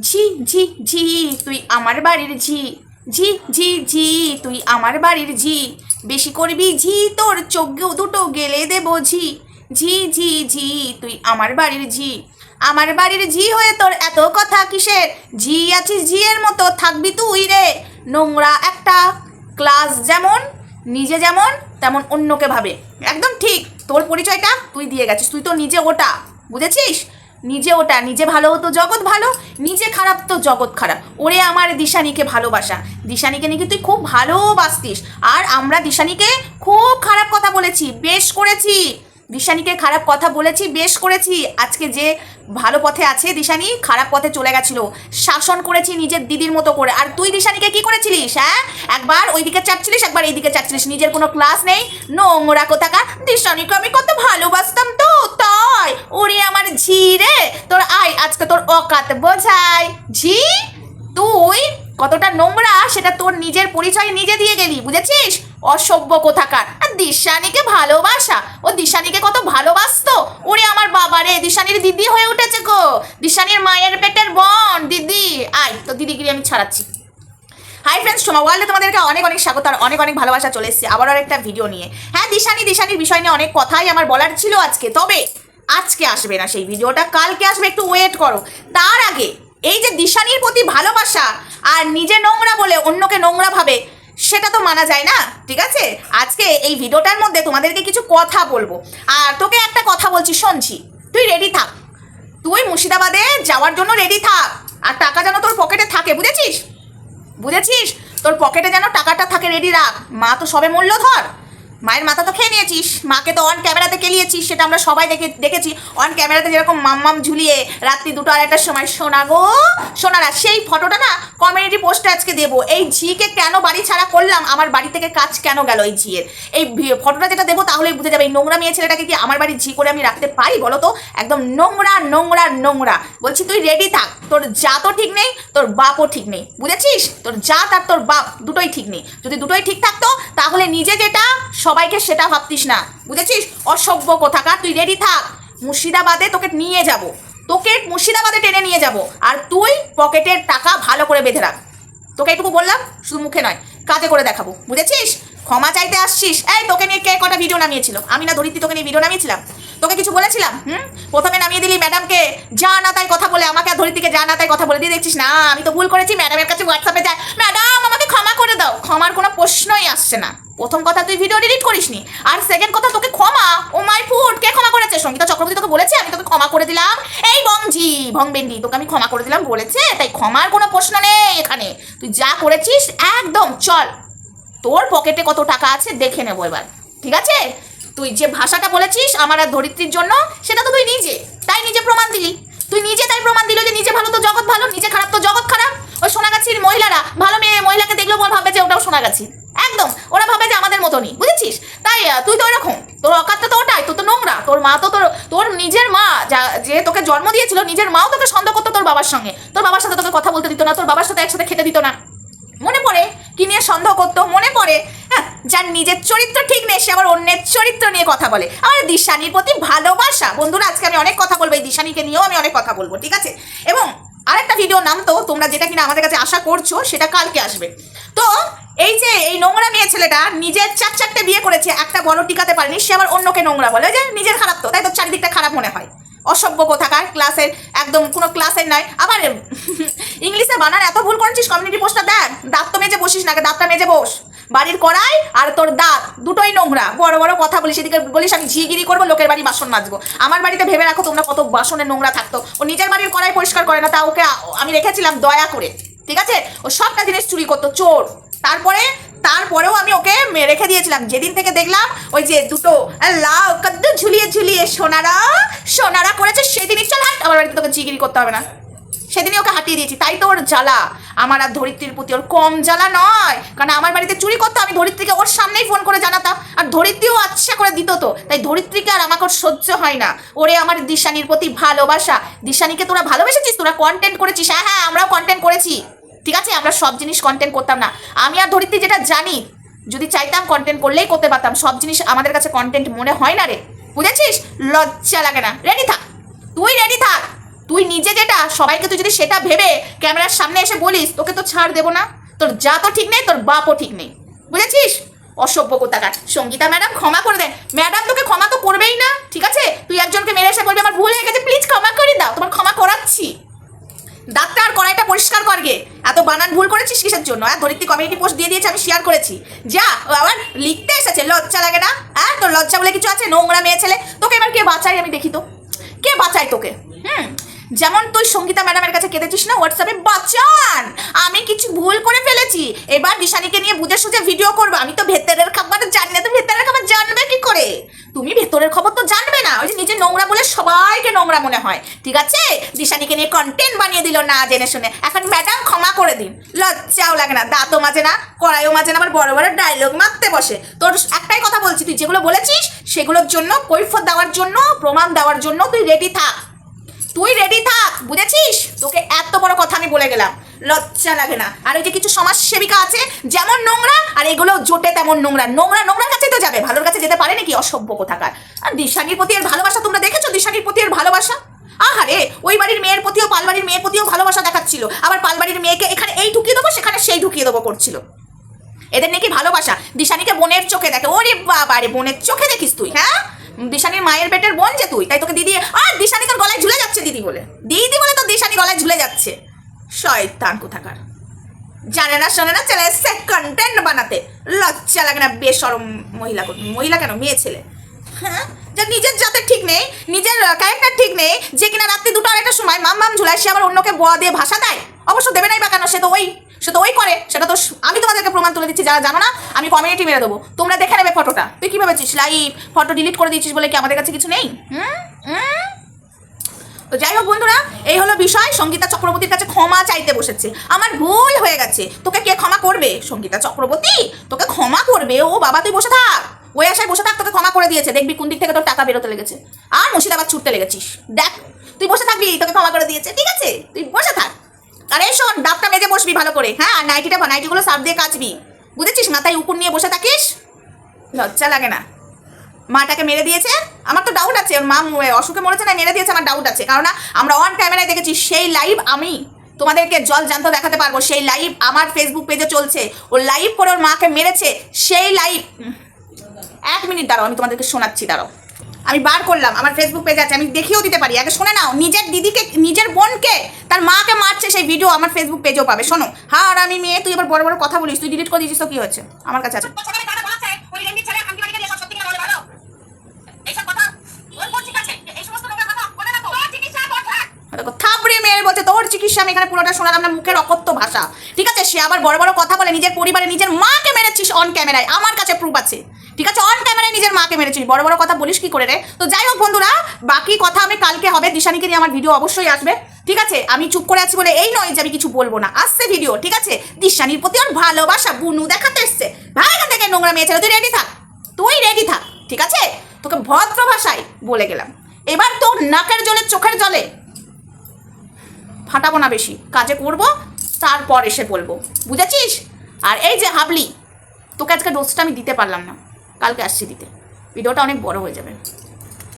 ঝি ঝি ঝি, তুই আমার বাড়ির ঝি। ঝি ঝি ঝি, তুই আমার বাড়ির ঝি। বেশি করবি ঝি, তোর চোখ দুটো গেলে দেবো ঝি। ঝি ঝি ঝি, তুই আমার বাড়ির ঝি। আমার বাড়ির ঝি হয়ে তোর এত কথা কিসের? ঝি আছিস ঝিয়ের মতো, থাকবি তুই রে। নোংরা একটা ক্লাস যেমন, নিজে যেমন, তেমন অন্যকে ভাবে। একদম ঠিক, তোর পরিচয়টা তুই দিয়ে গেছিস, তুই তো নিজে ওটা, বুঝেছিস? নিজে ওটা, নিজে ভালো হতো জগৎ ভালো, নিজে খারাপ তো জগৎ খারাপ। ওরে আমার দিশানিকে ভালোবাসা। দিশানিকে নাকি তুই খুব ভালোবাসতিস আর আমরা দিশানিকে খুব খারাপ কথা বলেছি, বেশ করেছি। দিশানিকে খারাপ কথা বলেছি, বেশ করেছি। আজকে যে ভালো পথে আছে দিশানি, খারাপ পথে চলে গেছিল। শাসন করেছি নিজের দিদির মতো করে। আর তুই দিশানিকে কি করেছিলিস হ্যাঁ? একবার ওইদিকে চাচ্ছিলিস একবার এইদিকে চাচ্ছিলিস নিজের কোনো ক্লাস নেই। নোংরা কোথাকার। দিশানিকে আমি কত ভালোবাসতাম তো, তাই। ওরে আমার ঝি রে। তোর আয়, আজকে তোর অকাত বোঝাই। ঝি, তুই কতটা নোংরা, সেটা তোর নিজের পরিচয় নিজে দিয়ে গেলি, বুঝেছিস? অসভ্য কোথাকার। আর দিশানিকে ভালোবাসা। ও দিশানিকে কত ভালোবাসতো? ওরে আমার বাবা রে, দিশানির দিদি হয়ে উঠেছে গো। দিশানির মায়ের পেটের বোন, দিদি। আয় তো দিদিগিরি আমি ছাড়াচ্ছি। হাই ফ্রেন্ডস সোমা ওয়ার্ল্ডে তোমাদেরকে অনেক অনেক স্বাগত আর অনেক অনেক ভালোবাসা চলে এসেছে। আবারও একটা ভিডিও নিয়ে। হ্যাঁ দিশানি, দিশানির বিষয় নিয়ে অনেক কথাই আমার বলার ছিল আজকে। তবে আজকে আসবে না সেই ভিডিওটা কালকে আসবে। একটু ওয়েট করো। তার আগে এই যে দিশানির প্রতি ভালোবাসা আর নিজে নোংরা বলে অন্যকে নোংরা ভাবে সেটা তো মানা যায় না, ঠিক আছে? আজকে এই ভিডিওটার মধ্যে তোমাদেরকে কিছু কথা বলব। আর তোকে একটা কথা বলছি শুনছি তুই রেডি থাক। তুই মুর্শিদাবাদে যাওয়ার জন্য রেডি থাক। আর টাকা যেন তোর পকেটে থাকে, বুঝেছিস? বুঝেছিস? তোর পকেটে যেন টাকাটা থাকে রেডি রাখ। মা তো সবে মূল্য ধর। মায়ের মাথা তো খেয়ে নিয়েছিস, মাকে তো অন ক্যামেরাতে কেলিয়েছিস, সেটা আমরা সবাই দেখে দেখেছি। অন ক্যামেরাতে যেরকম মাম্মাম ঝুলিয়ে রাত্রি দুটো আড়াইটার সময় শোনা গো শোনারা সেই ফটোটা না কমিউনিটি পোস্টে আজকে দেবো। এই ঝিকে কেন বাড়ি ছাড়া করলাম? আমার বাড়ি থেকে কাজ কেন গেল এই ঝিয়ের? এই ফটোটা যেটা দেবো তাহলেই বুঝে যাবে। এই নোংরা মেয়ে ছেলেটাকে কি আমার বাড়ির ঝি করে আমি রাখতে পারি বলো তো? একদম নোংরা নোংরা নোংরা। বলছি, তুই রেডি থাক। তোর জাতও ঠিক নেই, তোর বাপও ঠিক নেই। বুঝেছিস? তোর জাত আর তোর বাপ, দুটোই ঠিক নেই। যদি দুটোই ঠিক থাকতো, তাহলে নিজে যেটা সবাইকে সেটা ভাবতিস না, বুঝেছিস? অসভ্য কোথাকার, তুই রেডি থাক, মুর্শিদাবাদে তোকে নিয়ে যাব। তোকে মুর্শিদাবাদে টেনে নিয়ে যাব, আর তুই পকেটের টাকা ভালো করে বেঁধে রাখ। তোকে এটুকু বললাম, শুধু মুখে নয়, কাজে করে দেখাবো, বুঝেছিস? ক্ষমা চাইতে আসছিস, এই তোকে নিয়ে কে কটা ভিডিও নামিয়েছিল? আমি না ধরিত্রী তোকে নিয়ে ভিডিও নামিয়েছিলাম? তোকে কিছু বলেছিলাম? হুম? প্রথমে নামিয়ে দিলি ম্যাডামকে যা না তাই কথা বলে, আমাকে আর ধরিত্রীকে যা না তাই কথা বলে। দিয়ে দেখছিস, না, আমি তো ভুল করেছি ম্যাডামের কাছে হোয়াটসঅ্যাপে যায় ম্যাডাম আমাকে ক্ষমা করে দাও। ক্ষমার কোনো প্রশ্নই আসছে না। প্রথম কথা, তুই ভিডিও ডিলিট করিসনি। আর সেকেন্ড কথা, তোকে ক্ষমা। ও মাই ফুড কে ক্ষমা করেছে? সঙ্গীতা চক্রবর্তী তোকে বলেছে, আমি তোকে ক্ষমা করে দিলাম। এই বংজি ভংবেন্ডি তোকে আমি ক্ষমা করে দিলাম, বলেছে। তাই ক্ষমার কোনো প্রশ্ন নেই এখানে। তুই যা করেছিস, একদম, চল। তোর পকেটে কত টাকা আছে, দেখে নেব এবার। ঠিক আছে? তুই যে ভাষাটা বলেছিস আমার আর ধরিত্রীর জন্য, সেটা তো তুই নিজে, তাই নিজে প্রমাণ দিলি। তুই নিজে তাই প্রমাণ দিল যে নিজে ভালো তো জগৎ ভালো, নিজে খারাপ তো জগৎ খারাপ। ওই সোনাগাছির মহিলারা, ভালো মেয়ে মহিলাকে দেখলেও বল ভাবে যে ওটাও সোনাগাছি। একদম, ওরা ভাবে যে আমাদের মতনই, বুঝেছিস? তাই তুই তো ওরকম তোর অকাতটা তো ওটাই, তোর তো নোংরা, তোর মা তো তোর তোর নিজের মা যা, যে তোকে জন্ম দিয়েছিল, নিজের মাও তোকে সন্দেহ করতো তোর বাবার সঙ্গে। তোর বাবার সাথে তোকে কথা বলতে দিত না, তোর বাবার সাথে একসাথে খেতে দিত না। মনে পড়ে, কি নিয়ে সন্দেহ করতো? মনে পড়ে যার নিজের চরিত্র ঠিক নেই, সে আবার অন্যের চরিত্র নিয়ে কথা বলে। আমার দিশানির প্রতি ভালোবাসা। বন্ধুরা, আজকে আমি অনেক কথা বলব, এই দিশানিকে নিয়েও আমি অনেক কথা বলব, ঠিক আছে? এবং আরেকটা ভিডিও নাম তো, তোমরা যেটা কিনা আমাদের কাছে আশা করছ, সেটা কালকে আসবে। তো, এই যে এই নোংরা মেয়ে ছেলেটা নিজের চার চারটে বিয়ে করেছে, একটা বড় টিকাতে পারেনি, সে আবার অন্যকে নোংরা বলে। যে নিজের খারাপ তো, তাই তো চারিদিকটা খারাপ মনে হয়। অসভ্য কোথাকার, ক্লাসের একদম কোনো ক্লাসের নয় আবার ইংলিশে বানান, এত ভুল করেছিস কমিউনিটি পোস্টটা দেখ। দাঁত তো মেজে বসিস না দাঁতটা মেজে বস। বাড়ির কড়াই আর তোর দাঁত, দুটোই নোংরা। বড় বড় কথা বলিস, এদিকে বলিস, আমি ঝিগিরি করব, লোকের বাড়ি বাসন মাজবো। আমার বাড়িতে ভেবে রাখো, তোমরা কত বাসনে নোংরা থাকতো। ও নিজের বাড়ির কড়াই পরিষ্কার করে না, তা ওকে আমি রেখেছিলাম দয়া করে, ঠিক আছে? ও সবটা জিনিস চুরি করতো, চোর। তারপরে, তারপরেও আমি ওকে রেখে দিয়েছিলাম। যেদিন থেকে দেখলাম, ওই যে দুটো লাউ কদ্দু ঝুলিয়ে ঝুলিয়ে সোনারা সোনারা করেছে, সেদিনই চল হাট আমার বাড়িতে তোকে জিগিরি করতে হবে না। সেদিনই ওকে হাঁটিয়ে দিয়েছি, তাই তো ওর জ্বালা। আমার আর ধরিত্রীর প্রতি ওর কম জ্বালা নয়। কারণ আমার বাড়িতে চুরি করতো আমি ধরিত্রীকে ওর সামনেই ফোন করে জানাতাম। আর ধরিত্রীও আচ্ছা করে দিত তো। তাই ধরিত্রীকে আর আমাকে সহ্য হয় না। ওরে আমার দিশানির প্রতি ভালোবাসা। দিশানিকে তোরা ভালোবেসেছিস? তোরা কন্টেন্ট করেছিস? হ্যাঁ হ্যাঁ আমরাও কন্টেন্ট করেছি। ঠিক আছে? আমরা সব জিনিস কন্টেন্ট করতাম না। আমি আর ধরিত্রী যেটা জানি, যদি চাইতাম কন্টেন্ট করলেই করতে পারতাম। সব জিনিস আমাদের কাছে কন্টেন্ট মনে হয় না রে। বুঝেছিস? লজ্জা লাগে না। রেডি থাক। তুই রেডি থাক। তুই নিজে যেটা, সবাইকে তুই যদি সেটা ভেবে ক্যামেরার সামনে এসে বলিস, তোকে তো ছাড় দেবো না। তোর যা তো ঠিক নেই, তোর বাপও ঠিক নেই। বুঝেছিস? অসভ্য কোথাকার। সঙ্গীতা ম্যাডাম, ক্ষমা করে দেন ম্যাডাম তোকে ক্ষমা তো করবেই না, ঠিক আছে? তুই একজনকে মেরে এসে বলবি, আমার ভুল হয়ে গেছে প্লিজ ক্ষমা করে দাও, তোমার ক্ষমা করাচ্ছি। ডাক্তার, কড়াইটা পরিষ্কার করগে এত বানান ভুল করেছিস কিসের জন্য হ্যাঁ? ধরিত্রী কমিউনিটি পোস্ট দিয়ে দিয়েছে, আমি শেয়ার করেছি। যা, আবার লিখতে এসেছে, লজ্জা লাগে না? হ্যাঁ তোর লজ্জা বলে কিছু আছে? নোংরা মেয়ে ছেলে, তোকে এবার কে বাঁচাই আমি দেখি তো। কে বাঁচাই তোকে? হুম? যেমন তুই সঙ্গীতা ম্যাডামের কাছে কেঁদেছিস না হোয়াটসঅ্যাপে বাঁচান! আমি কিছু ভুল করে ফেলেছি। এবার দিশানিকে নিয়ে বুঝে সুঝে ভিডিও করব। আমি তো ভেতরের খাবার জানি না, তো ভেতরের খাবার জানবে কি করে? তুমি ভেতরের খবর তো জানবে না। ওই যে নিজে নোংরা বলে সবাইকে নোংরা মনে হয়। ঠিক আছে? দিশানিকে নিয়ে কন্টেন্ট বানিয়ে দিল না, জেনে শুনে। এখন ম্যাডাম ক্ষমা করে দিন। লজ্জাও লাগে না, দাঁতও মাজে না, কড়াইও মাজে না, আবার বড় বড় ডায়লগ মারতে বসে। তোর একটাই কথা বলছি, তুই যেগুলো বলেছিস, সেগুলোর জন্য কৈফত দেওয়ার জন্য, প্রমাণ দেওয়ার জন্য তুই রেডি থাক। বুঝেছিস? তোকে এত বড় কথা আমি বলে গেলাম। লজ্জা লাগে না। আর ওই যে কিছু সমাজ সেবিকা আছে, যেমন নোংরা, আর এগুলো জোটে তেমন নোংরা। নোংরা নোংরার কাছে তো যাবে। ভালোর কাছে যেতে পারে নাকি অসভ্য কোথাকার? আর দিশানির প্রতি এর ভালোবাসা তোমরা দেখেছ? দিশানির প্রতি এর ভালোবাসা? আহারে, ওই বাড়ির মেয়ের প্রতিও পালবাড়ির মেয়ের প্রতিও ভালোবাসা দেখাচ্ছিল। আবার পালবাড়ির মেয়েকে এখানে এই ঢুকিয়ে দেবো, সেখানে সেই ঢুকিয়ে দেবো করছিল। এদের নাকি ভালোবাসা। দিশানিকে বোনের চোখে দেখে। ওরে বাবা রে বোনের চোখে দেখিস তুই হ্যাঁ? দিশানির মায়ের পেটের বোন যে তুই? তাই তোকে দিদি আর দিশানি তোর গলায় ঝুলে যাচ্ছে দিদি বলে। দিদি বলে তো দিশানি গলায় ঝুলে যাচ্ছে। শয়তান কোথাকার। জানে না, শোনে না চলে এসছে কন্টেন্ট বানাতে। লজ্জা লাগে না বেসরম মহিলা মহিলা কেন? মেয়ে ছেলে। হ্যাঁ? যা নিজের জাতের ঠিক নেই, নিজের ক্যারেক্টার ঠিক নেই, যে কিনা রাত্রি দুটো আড়াইটার সময় মাম মাম ঝুলায় সে আবার অন্যকে বয়া দিয়ে ভাষা দেয়। অবশ্য দেবে নাই বা কেন? সে তো ওই সে তো ওই করে, সেটা তো আমি তোমাদেরকে প্রমাণ তুলে দিচ্ছি, যারা জানো না, আমি কমিউনিটি মেরে দেবো। তোমরা দেখে নেবে ফটোটা তুই কি ভেবেছিস লাইভ ফটো ডিলিট করে দিয়েছিস বলে কি আমাদের কাছে কিছু নেই? তো যাই হোক বন্ধুরা, এই হলো বিষয়। সঙ্গীতা চক্রবর্তীর কাছে ক্ষমা চাইতে বসেছে। আমার ভুল হয়ে গেছে। তোকে কে ক্ষমা করবে? সঙ্গীতা চক্রবর্তী, তোকে ক্ষমা করবে। ও বাবা, তুই বসে থাক। ওই আশায় বসে থাক, তোকে ক্ষমা করে দিয়েছে। দেখবি কোন দিক থেকে তোর টাকা বেরোতে লেগেছে। আর মুর্শিদাবাদ ছুটতে লেগেছিস। দেখ, তুই বসে থাকবি, তোকে ক্ষমা করে দিয়েছে। ঠিক আছে? তুই বসে থাক। আর শোন, ডাবটা মেজে বসবি ভালো করে হ্যাঁ? আর নাইটিটা নাইটিগুলো সার দিয়ে কাচবি। বুঝেছিস? মাথায় উকুন নিয়ে বসে থাকিস? লজ্জা লাগে না। মাটাকে মেরে দিয়েছে? আমার তো ডাউট আছে। মা অসুখে মরেছে না, মেরে দিয়েছে, আমার ডাউট আছে। কারণ আমরা অন ক্যামেরায় দেখেছি, সেই লাইভ আমি তোমাদেরকে জল জান্ত দেখাতে পারব। সেই লাইভ আমার ফেসবুক পেজে চলছে। ও লাইভ করে ওর মাকে মেরেছে, সেই লাইভ এক মিনিট দাঁড়াও, আমি তোমাদেরকে শোনাচ্ছি, দাঁড়াও। আমি বার করলাম, আমার ফেসবুক পেজে আছে, আমি দেখিয়েও দিতে পারি। আগে শুনে নাও, নিজের দিদিকে, নিজের বোনকে, তার মাকে মারছে সেই ভিডিও আমার ফেসবুক পেজেও পাবে। শোনো হ্যাঁ আর আমি মেয়ে, তুই এবার বড় বড় কথা বলিস, তুই ডিলিট করে দিয়েছিস তো কি হচ্ছে আমার কাছে আছে। থাপড়ে মেরে বলছে, তোর চিকিৎসা, আমি এখানে পুরোটা শোনালাম না, মুখের অকথ্য ভাষা। ঠিক আছে, সে আবার বড় বড় কথা বলে, নিজের পরিবারে নিজের মাকে মেরেছিস অন ক্যামেরায় আমার কাছে প্রুফ আছে। ঠিক আছে অন ক্যামেরায় নিজের মাকে মেরেছিস। বড় বড় কথা বলিস কি করে রে? তো যাই হোক বন্ধুরা, বাকি কথা আমি কালকে হবে। দিশানিকে নিয়ে আমার ভিডিও অবশ্যই আসবে। ঠিক আছে? আমি চুপ করে আছি বলে এই নয় যে আমি কিছু বলব না। আসছে ভিডিও ঠিক আছে? দিশানির প্রতি ওর ভালোবাসা বুনু দেখাতে এসছে। ভাই, এখান থেকে নোংরা মেয়ে ছেলে তুই রেডি থাক। তুই রেডি থাক, ঠিক আছে? তোকে ভদ্র ভাষায় বলে গেলাম। এবার তোর নাকের জলে, চোখের জলে ফাটাবো না বেশি। কাজে করব, তারপর এসে বলব। বুঝেছিস? আর এই যে হাবলি, তোকে আজকে ডোজটা আমি দিতে পারলাম না। কালকে আসছি দিতে। ভিডিওটা অনেক বড় হয়ে যাবে।